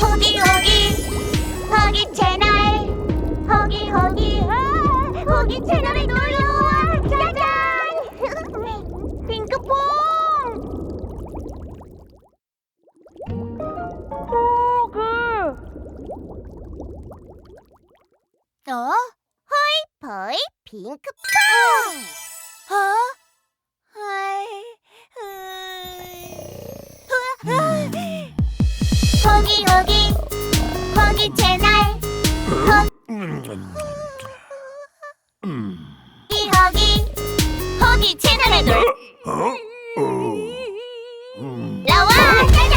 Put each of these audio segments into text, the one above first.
호기 호기 호기 채널 호기 호기 아, 호기 채널에 놀러와 짜잔 핑크퐁 어? 호이 포이 핑크퐁 어? 호기 호기 호기 채널 호기 호기 호기 채널에 놀러와 짜잔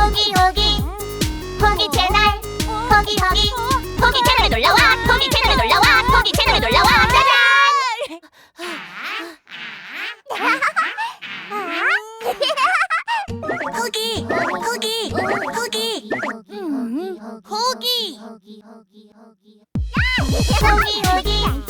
호기 호기. 호기 채널. 호기 호기. 호기 채널에 놀러와. 호기 채널에 놀러와. 호기 채널에 놀러와. 짜잔! 호기 호기 호기. 음, 호기. 호기 호기. 호기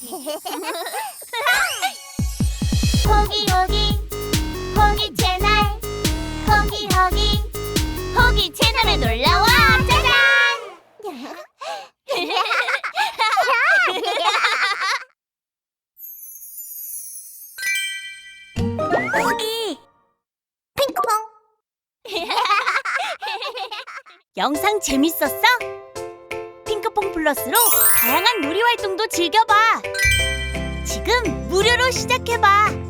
호기 호기 호기 채널. 호기 호기 호기 채널에 놀러와. 짜잔! 호기! 핑크퐁! 영상 재밌었어? 핑크퐁 플러스로 다양한 놀이 활동도 즐겨봐. 지금 무료로 시작해봐.